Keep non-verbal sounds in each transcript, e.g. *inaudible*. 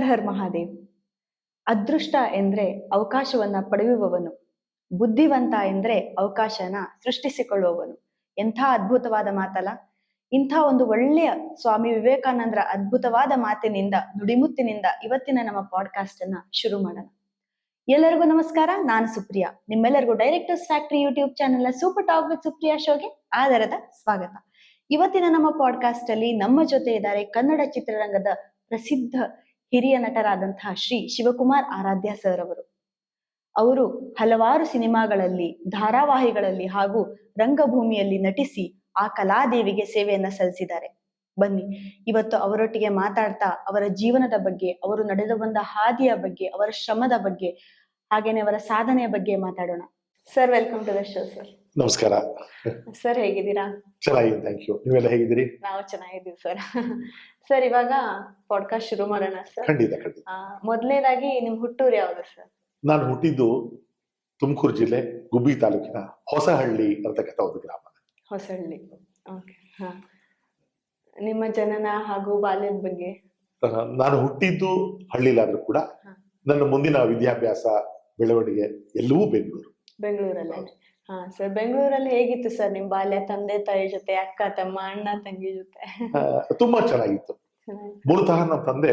ಹರ್ ಹರ್ ಮಹಾದೇವ್. ಅದೃಷ್ಟ ಎಂದ್ರೆ ಅವಕಾಶವನ್ನ ಪಡೆಯುವವನು. ಬುದ್ಧಿವಂತ ಎಂದ್ರೆ ಅವಕಾಶನ ಸೃಷ್ಟಿಸಿಕೊಳ್ಳುವವನು. ಎಂಥ ಅದ್ಭುತವಾದ ಮಾತಲ್ಲ. ಇಂಥ ಒಂದು ಒಳ್ಳೆಯ ಸ್ವಾಮಿ ವಿವೇಕಾನಂದರ ಅದ್ಭುತವಾದ ಮಾತಿನಿಂದ, ನುಡಿಮುತ್ತಿನಿಂದ ಇವತ್ತಿನ ನಮ್ಮ ಪಾಡ್ಕಾಸ್ಟ್ ಅನ್ನ ಶುರು ಮಾಡೋಣ. ಎಲ್ಲರಿಗೂ ನಮಸ್ಕಾರ, ನಾನು ಸುಪ್ರಿಯಾ. ನಿಮ್ಮೆಲ್ಲರಿಗೂ directors factory YouTube channel super talk with Supriya ಶೋಗೆ ಆಧಾರದ ಸ್ವಾಗತ. ಇವತ್ತಿನ ನಮ್ಮ ಪಾಡ್ಕಾಸ್ಟ್ ಅಲ್ಲಿ ನಮ್ಮ ಜೊತೆ ಇದ್ದಾರೆ ಕನ್ನಡ ಚಿತ್ರರಂಗದ ಪ್ರಸಿದ್ಧ ಹಿರಿಯ ನಟರಾದಂತಹ ಶ್ರೀ ಶಿವಕುಮಾರ್ ಆರಾಧ್ಯ ಸರ್ ಅವರು ಅವರು ಹಲವಾರು ಸಿನಿಮಾಗಳಲ್ಲಿ, ಧಾರಾವಾಹಿಗಳಲ್ಲಿ ಹಾಗೂ ರಂಗಭೂಮಿಯಲ್ಲಿ ನಟಿಸಿ ಆ ಕಲಾದೇವಿಗೆ ಸೇವೆಯನ್ನ ಸಲ್ಲಿಸಿದ್ದಾರೆ. ಬನ್ನಿ, ಇವತ್ತು ಅವರೊಟ್ಟಿಗೆ ಮಾತಾಡ್ತಾ ಅವರ ಜೀವನದ ಬಗ್ಗೆ, ಅವರು ನಡೆದು ಬಂದ ಹಾದಿಯ ಬಗ್ಗೆ, ಅವರ ಶ್ರಮದ ಬಗ್ಗೆ, ಹಾಗೇನೆ ಅವರ ಸಾಧನೆಯ ಬಗ್ಗೆ ಮಾತಾಡೋಣ. Sir welcome to the show sir ನಮಸ್ಕಾರ. ಸರ್ ಹೇಗಿದ್ದೀರಾ? ಚೆನ್ನಾಗಿದೆ ಥ್ಯಾಂಕ್ ಯು ನೀವೆಲ್ಲ ಹೇಗಿದ್ದೀರಿ? ನಾವು ಚೆನ್ನಾಗಿದ್ದೀವಿ ಸರ್. ಸರ್ ಇವಾಗ ಪಾಡ್ಕಾಸ್ಟ್ ಶುರು ಮಾಡೋಣ ಸರ್. ಖಂಡಿತ ಖಂಡಿತ. ಮೊದಲನೇದಾಗಿ ನಿಮ್ ಹುಟ್ಟೂರು ಯಾವುದು ಸರ್? ನಾನು ಹುಟ್ಟಿದ್ದು ತುಮಕೂರು ಜಿಲ್ಲೆ ಗುಬ್ಬಿ ತಾಲೂಕಿನ ಹೊಸಹಳ್ಳಿ ಅಂತಕ್ಕಂಥ ಒಂದು ಗ್ರಾಮ. ಹೊಸಹಳ್ಳಿ. ಓಕೆ ಹಾ. ನಿಮ್ಮ ಜನನ ಹಾಗೂ ಬಾಲ್ಯದ ಬಗ್ಗೆ? ನಾನು ಹುಟ್ಟಿದ್ದು ಹಳ್ಳಿಲಾದ್ರೂ ಕೂಡ ಹ. ನನ್ನ ಮುಂದಿನ ವಿದ್ಯಾಭ್ಯಾಸ ಬೆಳವಣಿಗೆ ಎಲ್ಲವೂ ಬೆಂಗಳೂರು. ಬೆಂಗಳೂರಲ್ಲೇ. ಹಾ ಸರ್ ಬೆಂಗಳೂರಲ್ಲಿ ಹೇಗಿತ್ತು ಸರ್ ನಿಮ್ ಬಾಲ್ಯ ತಂದೆ ತಾಯಿ ಜೊತೆ ಅಕ್ಕ ತಮ್ಮ ಅಣ್ಣ ತಂಗಿ ಜೊತೆ? ಆ, ತುಂಬಾ ಚೆನ್ನಾಗಿತ್ತು. ಮೂಲತಃ ನಮ್ಮ ತಂದೆ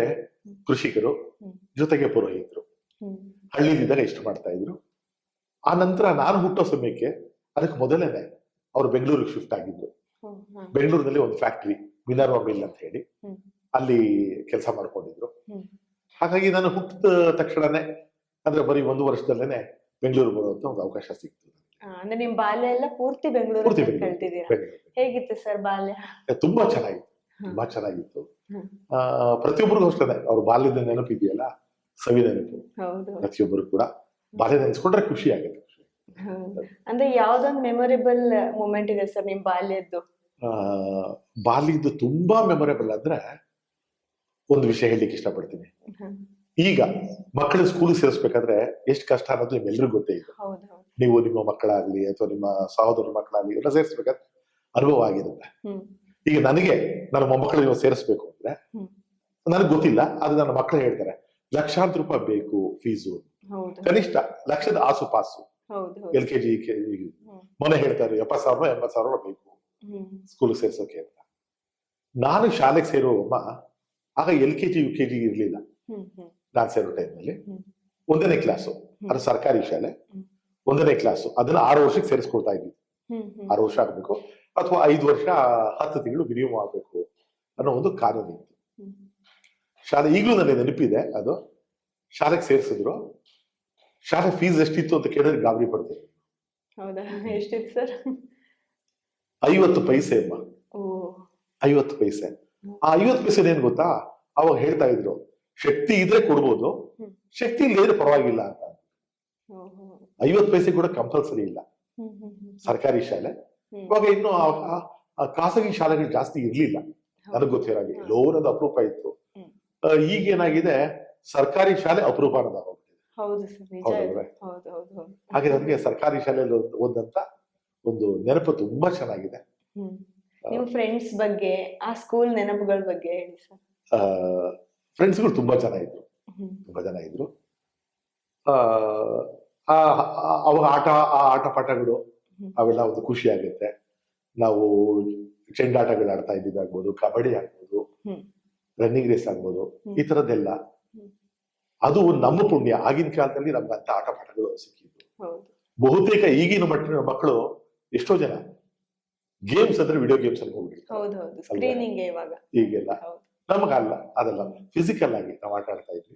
ಕೃಷಿಕರು ಜೊತೆಗೆ ಪುರೋಹಿತರು. ಹ್ಮ್. ಹಳ್ಳಿಲಿದ್ದಾಗ ಇಷ್ಟ ಮಾಡ್ತಾ ಇದ್ರು. ಆ ನಂತರ ನಾನು ಹುಟ್ಟೋ ಸಮಯಕ್ಕೆ ಅದಕ್ಕೆ ಮೊದಲೇನೆ ಅವರು ಬೆಂಗಳೂರಿಗೆ ಶಿಫ್ಟ್ ಆಗಿದ್ರು. ಹ್ಮ್ ಬೆಂಗಳೂರಿನಲ್ಲಿ ಒಂದು ಫ್ಯಾಕ್ಟ್ರಿ ಮಿನರ್ವಾ ಮಿಲ್ ಅಂತ ಹೇಳಿ. ಹ್ಮ್. ಅಲ್ಲಿ ಕೆಲಸ ಮಾಡ್ಕೊಂಡಿದ್ರು. ಹ್ಮ್. ಹಾಗಾಗಿ ನಾನು ಹುಟ್ಟಿದ ತಕ್ಷಣನೇ ಅಂದ್ರೆ ಬರೀ ಒಂದು ವರ್ಷದಲ್ಲೇನೆ ಬೆಂಗಳೂರು ಬರುವಂತ ಒಂದು ಅವಕಾಶ ಸಿಕ್ತು ಅಂದ್ರೆ ನಿಮ್ ಬಾಲ್ಯ ಎಲ್ಲ ಪೂರ್ತಿ ಪೂರ್ತಿ ಬೆಂಗಳೂರಲ್ಲಿ ಬೆಂಗಳೂರು. ಕಳ್ತಿದ್ದೀರಾ ಬೆಂಗಳೂರು. ಹೇಗಿತ್ತು ಸರ್ ಬಾಲ್ಯ ತುಂಬಾ ಚೆನ್ನಾಗಿತ್ತು. ತುಂಬಾ ಚೆನ್ನಾಗಿತ್ತು ಹ್ಮ್. ಆ ಪ್ರತಿಯೊಬ್ಬರಿಗೂ ಅಷ್ಟೇ ಅವ್ರ ಬಾಲ್ಯದ ನೆನಪಿದೆಯಲ್ಲ ಸವಿ ನೆನಪು ಹೌದು ಪ್ರತಿಯೊಬ್ಬರು ಕೂಡ ಬಾಲ್ಯ ನೆನೆಸ್ಕೊಂಡ್ರೆ ಖುಷಿ ಆಗುತ್ತೆ ಹೌದು. ಅಂದ್ರೆ ಯಾವ್ದೊಂದ್ ಮೆಮೊರೇಬಲ್ ಮೂಮೆಂಟ್ ಇದೆ ಸರ್ ನಿಮ್ ಬಾಲ್ಯದ್ದು ಆ ಬಾಲ್ಯದ್ದು ತುಂಬಾ ಮೆಮೊರೇಬಲ್ ಅಂದ್ರೆ ಒಂದು ವಿಷಯ ಹೇಳಲಿಕ್ಕೆ ಇಷ್ಟಪಡ್ತೀನಿ ಹ್ಮ್. ಈಗ ಮಕ್ಕಳು ಸ್ಕೂಲ್ ಸೇರಿಸ್ಬೇಕಾದ್ರೆ ಎಷ್ಟು ಕಷ್ಟ ಅನ್ನೋದು ನಿಮ್ಮೆಲ್ಲರಿಗೂ ಗೊತ್ತೇ ಇದೆ. ನೀವು ನಿಮ್ಮ ಮಕ್ಕಳಾಗ್ಲಿ ಅಥವಾ ನಿಮ್ಮ ಸಹೋದರ ಮಕ್ಕಳಾಗ್ಲಿ ಎಲ್ಲ ಸೇರಿಸ್ಬೇಕಾದ್ರೆ ಅನುಭವ ಆಗಿರುತ್ತೆ. ಈಗ ನನಗೆ ನನ್ನ ಮೊಮ್ಮಕ್ಕಳು ಇವಾಗ ಸೇರಿಸ್ಬೇಕು ಅಂದ್ರೆ. ನನಗೆ ಗೊತ್ತಿಲ್ಲ ಅದು ನನ್ನ ಮಕ್ಕಳು ಹೇಳ್ತಾರೆ ಲಕ್ಷಾಂತರ ರೂಪಾಯಿ ಬೇಕು ಫೀಸು. ಕನಿಷ್ಠ ಲಕ್ಷದ ಆಸುಪಾಸು ಎಲ್ ಕೆ ಜಿ. ಮೊನ್ನೆ ಹೇಳ್ತಾರೆ ಎಪ್ಪತ್ ಸಾವಿರ ಎಂಬತ್ ಸಾವಿರ ಬೇಕು ಸ್ಕೂಲ್ ಸೇರ್ಸೋಕೆ ಅಂತ. ನಾನು ಶಾಲೆಗೆ ಸೇರುವ ಆಗ L K G U K G ಇರ್ಲಿಲ್ಲ. ನಾನು ಸೇರೋ ಟೈಮ್ನಲ್ಲಿ ಹ್ಮ್. ಒಂದನೇ ಕ್ಲಾಸು ಅದು ಸರ್ಕಾರಿ ಶಾಲೆ. ಒಂದನೇ ಕ್ಲಾಸು ಅದನ್ನ ಆರು ವರ್ಷಕ್ಕೆ ಸೇರಿಸ್ಕೊಳ್ತಾ ಇದ್ವಿ. ಆರು ವರ್ಷ ಆಗ್ಬೇಕು. ಅಥವಾ ಐದು ವರ್ಷ ಹತ್ತು ತಿಂಗಳು ಮಿನಿಮಮ್ ಆಗ್ಬೇಕು ಅನ್ನೋ ಒಂದು ಕಾನೂನು ಇತ್ತು. ಶಾಲೆ ಈಗಲೂ ನನಗೆ ನೆನಪಿದೆ ಅದು. ಶಾಲೆಗೆ ಸೇರಿಸಿದ್ರು. ಶಾಲೆ ಫೀಸ್ ಎಷ್ಟಿತ್ತು ಅಂತ ಕೇಳಿದ್ರೆ ಗಾಬರಿ ಪಡ್ತೀನಿ ಐವತ್ತು ಪೈಸೆ ಅಮ್ಮ. ಐವತ್ತು ಪೈಸೆ. ಆ ಐವತ್ತು ಪೈಸೆ ಏನ್ ಗೊತ್ತಾ? ಅವಾಗ ಹೇಳ್ತಾ ಇದ್ರು ಶಕ್ತಿ ಇದ್ರೆ ಕೊಡ್ಬೋದು. ಶಕ್ತಿ ಇಲ್ಲದ್ರೆ ಪರವಾಗಿಲ್ಲ ಅಂತ. ಐವತ್ತು ಪೈಸೆ ಕೂಡ ಕಂಪಲ್ಸರಿ ಇಲ್ಲ. ಸರ್ಕಾರಿ ಶಾಲೆ. ಇವಾಗ ಇನ್ನು ಖಾಸಗಿ ಶಾಲೆಗಳು ಜಾಸ್ತಿ ಇರ್ಲಿಲ್ಲ. ನನಗೆ ಗೊತ್ತಿರೋ ಹಾಗೆ. ಲೋನದು ಅಪರೂಪ ಇತ್ತು. ಈಗ ಏನಾಗಿದೆ ಈಗೇನಾಗಿದೆ ಸರ್ಕಾರಿ ಶಾಲೆ ಅಪರೂಪ ಹೌದು ಹಾಗೆ ನನಗೆ ಸರ್ಕಾರಿ ಶಾಲೆಯಲ್ಲಿ ಓದ್- ಓದಂತ ಒಂದು ನೆನಪು ತುಂಬಾ ಚೆನ್ನಾಗಿದೆ. ಫ್ರೆಂಡ್ಸ್ ಬಗ್ಗೆ ಆ ಸ್ಕೂಲ್ ನೆನಪುಗಳ ಬಗ್ಗೆ ಹೇಳಿ ಸರ್. ಫ್ರೆಂಡ್ಸ್ಗಳು ತುಂಬಾ ಜನ ಇದ್ರು. ತುಂಬ ಜನ ಇದ್ರು. ಅವಾಗ ಆಟ ಆ ಆಟ ಪಾಠಗಳು ಅವೆಲ್ಲ ಒಂದು ಖುಷಿ ಆಗುತ್ತೆ ನಾವು ಚೆಂಡಾಟಗಳು ಆಡ್ತಾ ಇದ್ದಿದ್ದಾಗ್ಬೋದು ಕಬಡ್ಡಿ ಆಗ್ಬೋದು ರನ್ನಿಂಗ್ ರೇಸ್ ಆಗ್ಬೋದು ಈ ತರದ್ದೆಲ್ಲ ಅದು ಅದು ನಮ್ಮ ಪುಣ್ಯ. ಆಗಿನ ಕಾಲದಲ್ಲಿ ನಮ್ಗೆ ಅಂತ ಆಟ ಪಾಠಗಳು ಸಿಕ್ಕಿದ್ದು ಬಹುತೇಕ ಈಗಿನ ಮಟ್ಟಿನ ಮಕ್ಕಳು ಎಷ್ಟೋ ಜನ ಗೇಮ್ಸ್ ಅಂದ್ರೆ ವಿಡಿಯೋ ಗೇಮ್ಸ್ ಅಲ್ಲಿ ಹೋಗ್ಬಿಡ್ತಾರೆ ಈಗೆಲ್ಲ ನಮಗಲ್ಲ ಅದಲ್ಲ. ಫಿಸಿಕಲ್ ಆಗಿ ನಾವು ಆಟ ಆಡ್ತಾ ಇದ್ವಿ.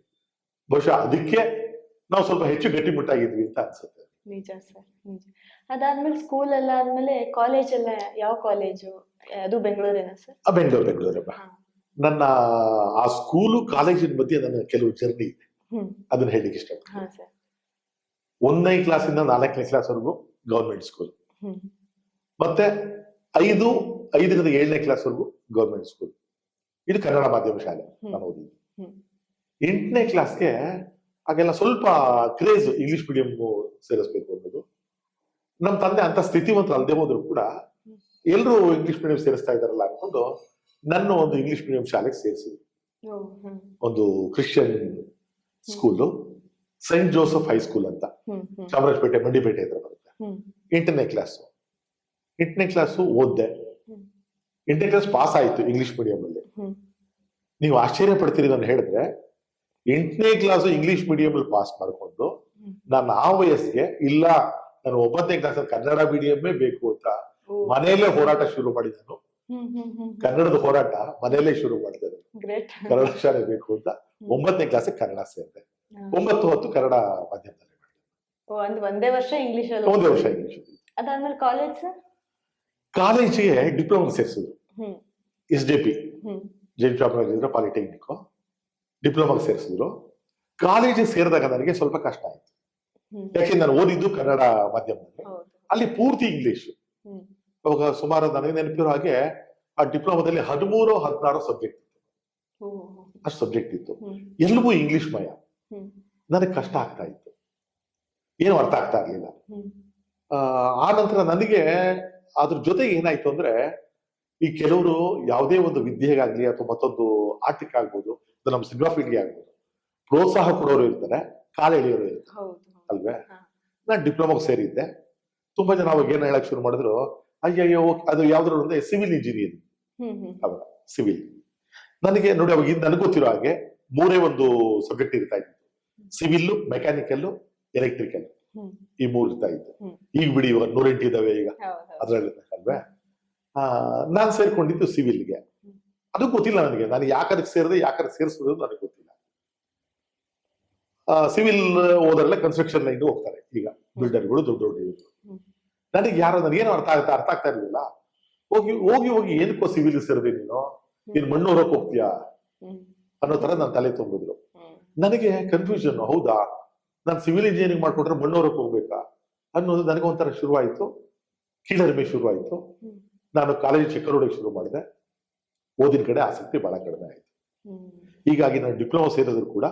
ಬಹುಶಃ ಅದಕ್ಕೆ ನಾವು ಸ್ವಲ್ಪ ಹೆಚ್ಚು ಗಟ್ಟಿಮುಟ್ಟಾಗಿದ್ವಿ ಅಂತ ಅನ್ಸುತ್ತೆ. ನಿಜ ಸರ್ ನಿಜ. ಅದಾದ್ಮೇಲೆ ಸ್ಕೂಲ್ ಎಲ್ಲ ಆದ್ಮೇಲೆ ಕಾಲೇಜ್ ಎಲ್ಲ ಯಾವ ಕಾಲೇಜು ಅದು ಬೆಂಗಳೂರೇನಾ ಸರ್? ಆ ಬೆಂಗಳೂರು ಬೆಂಗಳೂರಪ್ಪ ನನ್ನ ಆ ಸ್ಕೂಲು ಕಾಲೇಜಿನ ಮಧ್ಯೆ ನನ್ನ ಕೆಲವು ಜರ್ನಿ ಇದೆ. ಅದನ್ನ ಹೇಳಲಿಕ್ಕೆ ಇಷ್ಟ ಒಂದನೇ ಕ್ಲಾಸಿಂದ ನಾಲ್ಕನೇ ಕ್ಲಾಸ್ ವರೆಗೂ ಗೌರ್ಮೆಂಟ್ ಸ್ಕೂಲ್ ಮತ್ತೆ ಐದು ಐದರಿಂದ ಏಳನೇ ಕ್ಲಾಸ್ ವರೆಗೂ ಗೌರ್ಮೆಂಟ್ ಸ್ಕೂಲ್ ಇದು ಕನ್ನಡ ಮಾಧ್ಯಮ ಶಾಲೆ ನಾನು ಓದಿದ್ದು. ಎಂಟನೇ ಕ್ಲಾಸ್ಗೆ ಹಾಗೆಲ್ಲ ಸ್ವಲ್ಪ ಕ್ರೇಜ್ ಇಂಗ್ಲಿಷ್ ಮೀಡಿಯಂ ಸೇರಿಸ್ಬೇಕು ಅನ್ನೋದು. ನಮ್ಮ ತಂದೆ ಅಂತ ಸ್ಥಿತಿವಂತರು ಅಲ್ಲದೆ ಹೋದ್ರು ಕೂಡ ಎಲ್ಲರೂ ಇಂಗ್ಲಿಷ್ ಮೀಡಿಯಂ ಸೇರಿಸ್ತಾ ಇದಾರಲ್ಲ ಅನ್ಕೊಂಡು ನನ್ನ ಒಂದು ಇಂಗ್ಲಿಷ್ ಮೀಡಿಯಂ ಶಾಲೆಗೆ ಸೇರಿಸಿದ್ರು. ಒಂದು Christian school saint Joseph high school ಅಂತ. ಚಾಮರಾಜಪೇಟೆ ಮಂಡಿಪೇಟೆ ಹತ್ರ ಬರುತ್ತೆ. ಎಂಟನೇ ಕ್ಲಾಸು ಎಂಟನೇ ಕ್ಲಾಸು ಓದ್ದೆ. ಎಂಟನೇ ಕ್ಲಾಸ್ ಪಾಸ್ ಆಯ್ತು ಇಂಗ್ಲಿಷ್ ಮೀಡಿಯಂ ಅಲ್ಲಿ. ನೀವು ಆಶ್ಚರ್ಯ ಪಡ್ತೀರಿ ನಾನು ಹೇಳಿದ್ರೆ ಎಂಟನೇ ಕ್ಲಾಸ್ ಇಂಗ್ಲಿಷ್ ಮೀಡಿಯಂ ಅಲ್ಲಿ ಪಾಸ್ ಮಾಡಿಕೊಂಡು. ನಾನು ಆ ವಯಸ್ಸಿಗೆ ಇಲ್ಲ ನಾನು ಒಂಬತ್ತನೇ ಕ್ಲಾಸ್ ಕನ್ನಡ ಮೀಡಿಯಮ್ಮೇ ಬೇಕು ಅಂತ ಮನೆಯಲ್ಲೇ ಹೋರಾಟ ಶುರು ಮಾಡಿದನು. ಕನ್ನಡದ ಹೋರಾಟ ಮನೆಯಲ್ಲೇ ಶುರು ಮಾಡಿದೆ ಕನ್ನಡ ಶಾಲೆ ಬೇಕು ಅಂತ ಒಂಬತ್ತನೇ ಕ್ಲಾಸ್ ಕನ್ನಡ ಸೇರಿದೆ. ಒಂಬತ್ತು ಹತ್ತು ಕನ್ನಡ ಮಾಧ್ಯಮದಲ್ಲಿ ಮಾಡಿದೆ. ಒಂದೇ ವರ್ಷ ಇಂಗ್ಲಿಷ್ ಅಲ್ಲಿ ಒಂದೇ ವರ್ಷ ಇಂಗ್ಲಿಷ್ ಅದಾದ್ಮೇಲೆ ಕಾಲೇಜ್ ಕಾಲೇಜಿಗೆ diploma ಸೇರಿಸಿದ್ರು. S D P. Jain Chamarajendra polytechnic ಡಿಪ್ಲೊಮಾಗೆ ಸೇರಿಸಿದ್ರು. ಕಾಲೇಜಿಗೆ ಸೇರಿದಾಗ ನನಗೆ ಸ್ವಲ್ಪ ಕಷ್ಟ ಆಯ್ತು. ಯಾಕೆ ನಾನು ಓದಿದ್ದು ಕನ್ನಡ ಮಾಧ್ಯಮದಲ್ಲಿ. ಅಲ್ಲಿ ಪೂರ್ತಿ ಇಂಗ್ಲಿಷ್ ಅವಾಗ ಸುಮಾರು ನನಗೆ ನೆನಪಿರೋ ಹಾಗೆ ಆ ಡಿಪ್ಲೊಮಾದಲ್ಲಿ ಹದಿಮೂರು ಹದಿನಾರು ಸಬ್ಜೆಕ್ಟ್ ಇತ್ತು. ಅಷ್ಟು ಸಬ್ಜೆಕ್ಟ್ ಇತ್ತು. ಎಲ್ಲವೂ ಇಂಗ್ಲಿಷ್ ಮಯ ನನಗೆ ಕಷ್ಟ ಆಗ್ತಾ ಇತ್ತು. ಏನು ಅರ್ಥ ಆಗ್ತಾ ಇರ್ಲಿಲ್ಲ ಆ ನಂತರ ನನಗೆ ಅದ್ರ ಜೊತೆಗೆ ಏನಾಯ್ತು ಅಂದ್ರೆ ಈ ಕೆಲವರು ಯಾವುದೇ ಒಂದು ವಿದ್ಯೆಗಾಗ್ಲಿ ಅಥವಾ ಮತ್ತೊಂದು ಆಟಕ್ಕೆ ಆಗ್ಬೋದು ಅದು ನಮ್ಮ ಸಿನಿಮಾ ಫೀಲ್ಡ್ಗೆ ಆಗ್ಬೋದು. ಪ್ರೋತ್ಸಾಹ ಕೊಡೋರು ಇರ್ತಾರೆ ಕಾಲ ಎಳೆಯೋರು ಇರ್ತಾರೆ. ಅಲ್ವೇ. ನಾನು ಡಿಪ್ಲೊಮಾಗೆ ಸೇರಿದ್ದೆ. ತುಂಬಾ ಜನ ಅವಾಗ ಏನ್ ಹೇಳಕ್ ಶುರು ಮಾಡಿದ್ರು ಅಯ್ಯಯ್ಯೋ ಅದು ಯಾವ್ದ್ರ ಅಂದ್ರೆ ಸಿವಿಲ್ ಇಂಜಿನಿಯರ್ ಅವಾಗ ಸಿವಿಲ್ ನನಗೆ ನೋಡಿ ಅವಾಗ ಇದು ನನಗೆ ಗೊತ್ತಿರೋ ಹಾಗೆ ಮೂರೇ ಒಂದು ಸಬ್ಜೆಕ್ಟ್ ಇರ್ತಾ ಇತ್ತು. ಸಿವಿಲ್ ಮೆಕ್ಯಾನಿಕಲ್ ಎಲೆಕ್ಟ್ರಿಕಲ್ ಈ ಮೂರು ಇರ್ತಾ ಇತ್ತು. ಈಗ ಬಿಡಿ ಇವಾಗ ನೂರೆಂಟು ಇದಾವೆ ಈಗ. ಅದ್ರಲ್ಲಿ ಅಲ್ವೇ? ನಾನ್ ಸೇರ್ಕೊಂಡಿದ್ದು ಸಿವಿಲ್ಗೆ. ಗೆ ಅದು ಗೊತ್ತಿಲ್ಲ ನನಗೆ. ನಾನು ಯಾಕದಕ್ಕೆ ಸೇರಿದೆ ಯಾಕದಕ್ಕೆ ಸೇರಿಸೋದು ನನಗೆ ಗೊತ್ತಿಲ್ಲ. ಸಿವಿಲ್ ಹೋದರೆಲ್ಲ ಕನ್ಸ್ಟ್ರಕ್ಷನ್ ಲೈನ್ ಹೋಗ್ತಾರೆ ಈಗ ಬಿಲ್ಡರ್ಗಳು ದೊಡ್ಡ ದೊಡ್ಡ ಇವರು. ನನಗೆ ಯಾರು ನನಗೇನು ಅರ್ಥ ಆಗ್ತಾ ಅರ್ಥ ಆಗ್ತಾ ಇರಲಿಲ್ಲ. ಹೋಗಿ ಹೋಗಿ ಹೋಗಿ ಏನಕ್ಕೋ ಸಿವಿಲ್ ಸೇರಿದೆ ನೀನು? ನೀನ್ ಮಣ್ಣು ಹೋಗ್ತೀಯಾ? ಅನ್ನೋ ತರ ನನ್ನ ತಲೆ ತುಂಬಿದ್ರು ನನಗೆ ಕನ್ಫ್ಯೂಷನ್ ಹೌದಾ? ನಾನು ಸಿವಿಲ್ ಇಂಜಿನಿಯರಿಂಗ್ ಮಾಡ್ಕೊಂಡ್ರೆ ಮಣ್ಣು ಹೊರಕ್ ಹೋಗ್ಬೇಕಾ? ಅನ್ನೋದು ನನಗೆ ಒಂಥರ ಶುರುವಾಯಿತು. ಕೀಳರಿಮೆ ಶುರುವಾಯಿತು. ನಾನು ಕಾಲೇಜ್ ಚಿಕ್ಕರೋಡಿಗೆ ಶುರು ಮಾಡಿದೆ. ಓದಿನ ಕಡೆ ಆಸಕ್ತಿ ಬಹಳ ಕಡಿಮೆ ಆಯ್ತು. ಹೀಗಾಗಿ ನಾನು ಡಿಪ್ಲೊಮಾ ಸೇರಿದ್ರು ಕೂಡ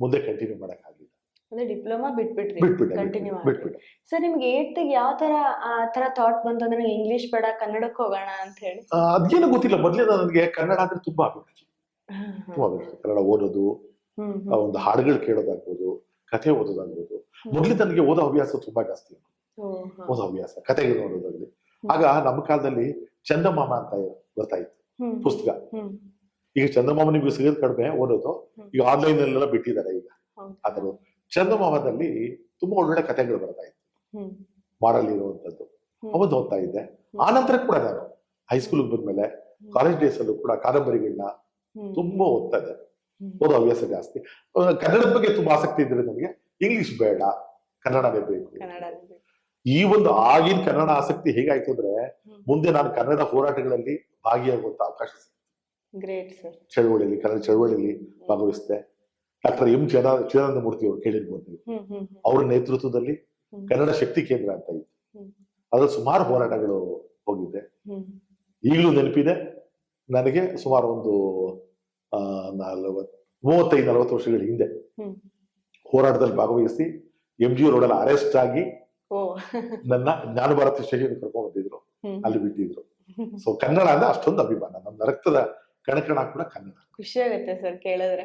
ಮುಂದೆ ಕಂಟಿನ್ಯೂ ಮಾಡಕ್ ಅಂದ್ರೆ ಡಿಪ್ಲೊಮಾ ಬಿಟ್ಬಿಟ್ರಿ. ಬಿಟ್ಬಿಟ್ಟೆ ಕಂಟಿನ್ಯೂ ಮಾಡಿ ಸರ್ ನಿಮ್ಗೆ ಏಟ್ಗೆ ಯಾವ ತರ ಆ ತರ ಥಾಟ್ ಬಂತು ಅಂದ್ರೆ ಇಂಗ್ಲಿಷ್ ಬೇಡ ಕನ್ನಡಕ್ಕೆ ಹೋಗೋಣ ಅಂತ ಹೇಳಿ? ಅದೇನು ಗೊತ್ತಿಲ್ಲ. ಮೊದಲೇ ನನಗೆ ಕನ್ನಡ ಅಂದ್ರೆ ತುಂಬಾ ಅಭಿರುಚಿ. ತುಂಬಾ ಅಭಿರುಚಿ. ಕನ್ನಡ ಓದೋದು ಒಂದು ಹಾಡುಗಳು ಕೇಳೋದಾಗ್ಬೋದು ಕಥೆ ಓದೋದಾಗ್ಬೋದು. ಮೊದಲು ನನಗೆ ಓದೋ ಹವ್ಯಾಸ ತುಂಬಾ ಜಾಸ್ತಿ ಓದೋ ಹವ್ಯಾಸ ಕಥೆಗಳು ಓದೋದಾಗ್ಲಿ ಆಗ ನಮ್ಮ ಕಾಲದಲ್ಲಿ ಚಂದಮಾಮ ಅಂತ ಗೊತ್ತಾಯ್ತು. ಪುಸ್ತಕ. ಈಗ ಚಂದಮಾಮ ನಿಮ್ಗೆ ಸಿಗೋದು ಕಡಿಮೆ ಓದೋದು. ಈಗ ಆನ್ಲೈನ್ ಅಲ್ಲೆಲ್ಲ ಬಿಟ್ಟಿದ್ದಾರೆ ಈಗ. ಅದರ ಚಂದಮಾಮದಲ್ಲಿ ತುಂಬಾ ಒಳ್ಳೊಳ್ಳೆ ಕಥೆಗಳು ಬರ್ತಾ ಇತ್ತು. ಮಾರಲ್ಲಿ ಮಾರಲ್ ಇರುವಂತದ್ದು. ಅವತ್ತು ಓದ್ತಾ ಇದ್ದೆ. ಆ ನಂತರ ಕೂಡ ನಾನು ಹೈಸ್ಕೂಲ್ಗೆ ಬಂದ್ಮೇಲೆ ಕಾಲೇಜ್ ಡೇಸ್ ಅಲ್ಲೂ ಕೂಡ ಕಾದಂಬರಿಗಳನ್ನ ತುಂಬಾ ಓದ್ತಾ ಇದ್ದೆ. ಓದೋ ಹವ್ಯಾಸ ಜಾಸ್ತಿ. ಕನ್ನಡದ ಬಗ್ಗೆ ತುಂಬಾ ಆಸಕ್ತಿ ಇದ್ರೆ ನನಗೆ ಇಂಗ್ಲಿಷ್ ಬೇಡ. ಕನ್ನಡನೇ ಬೇಕು. ಈ ಒಂದು ಆಗಿನ ಕನ್ನಡ ಆಸಕ್ತಿ ಹೇಗಾಯ್ತು ಅಂದ್ರೆ ಮುಂದೆ ನಾನು ಕನ್ನಡ ಹೋರಾಟಗಳಲ್ಲಿ ಭಾಗಿಯಾಗುವಂತ ಅವಕಾಶ ಚಳವಳಿಯಲ್ಲಿ ಕನ್ನಡ ಚಳವಳಿಯಲ್ಲಿ ಭಾಗವಹಿಸಿದೆ. ಡಾಕ್ಟರ್ ಎಂ ಜನ ಚಿದಾನಂದ ಮೂರ್ತಿ ಅವರು ಕೇಳಿರ್ಬೋದು ಅವ್ರ ನೇತೃತ್ವದಲ್ಲಿ ಕನ್ನಡ ಶಕ್ತಿ ಕೇಂದ್ರ ಅಂತ ಇತ್ತು. ಅದ್ರ ಸುಮಾರು ಹೋರಾಟಗಳು ಹೋಗಿದ್ದೆ. ಹ್ಮ್. ಈಗಲೂ ನೆನಪಿದೆ. ನನಗೆ ಸುಮಾರು ಒಂದು ಆ, ನಲವತ್ ಮೂವತ್ತೈದು ನಲವತ್ತು ವರ್ಷಗಳ ಹಿಂದೆ ಹೋರಾಟದಲ್ಲಿ ಭಾಗವಹಿಸಿ ಎಂ ಜಿ ರೋಡಲ್ಲಿ ಅರೆಸ್ಟ್ ಆಗಿ ನನ್ನ ಜ್ಞಾನ ಭಾರತಿ ಸ್ಟೇಷನ್ ಕರ್ಕೊಂಡ್ ಬಂದಿದ್ರು. ಅಲ್ಲಿ ಬಿಟ್ಟಿದ್ರು. *laughs* ಸೊ ಕನ್ನಡ ಅಂದ್ರೆ ಅಷ್ಟೊಂದು ಅಭಿಮಾನ. ನಮ್ಮ ರಕ್ತದ ಕಣಕಣ ಕೂಡ ಕನ್ನಡ. ಖುಷಿ ಆಗುತ್ತೆ ಸರ್ ಕೇಳಿದ್ರೆ.